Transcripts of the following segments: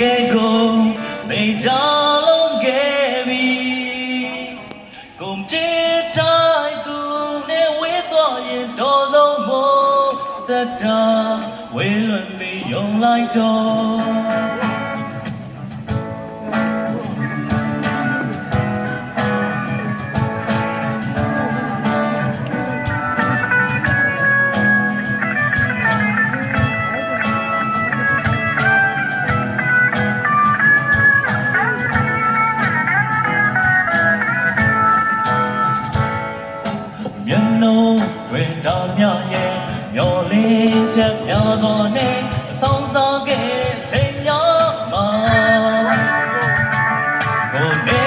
ကဲကိုနေကြလုံးခဲ့ပြီကုန်ချစ်တိုင်းသူနဲ့ဝေးသွားရင်တော်ဆုံးမို့တတ်တာဝေး မြရဲ့မျောလင်းချက်များစွာနဲ့အဆောင်စားခဲ့ချိန်များမှာကိုယ်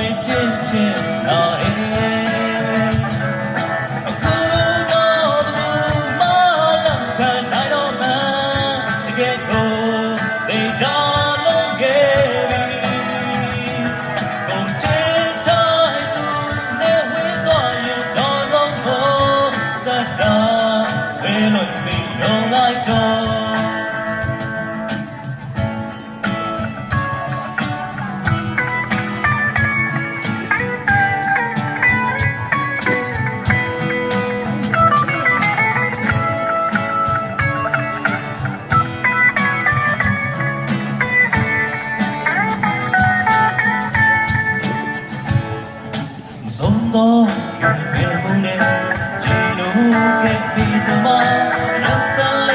ရင်ဖြစ်ဖြစ်တော့အေးအခုတော့ဘယ်သူမှလက်ခံနိုင်တော့မှတကယ်ကိုသိကြလို့ခဲ့ပြီကုန်ချေတိုင်းသူနဲ့ဝေးသွားရင်တော့ဆုံးဖို့တတ်တာဝေးလို့မီတော့လိုက်တော့ တော့ခေမုန်နဲ့ဂျီနိုရဲ့ပြီးစမလ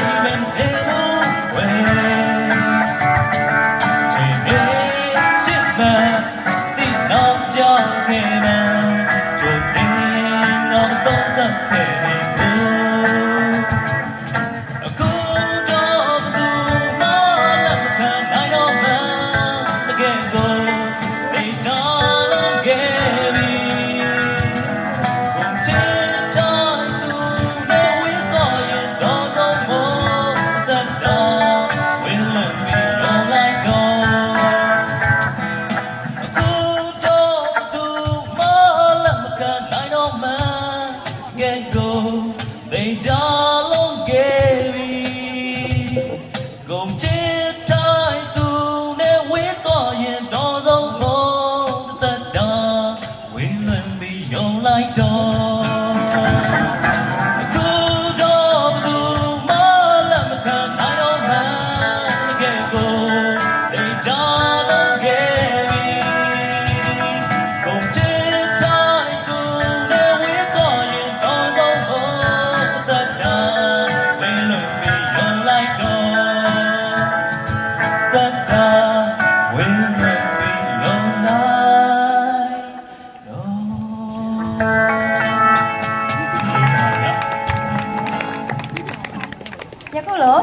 lửa.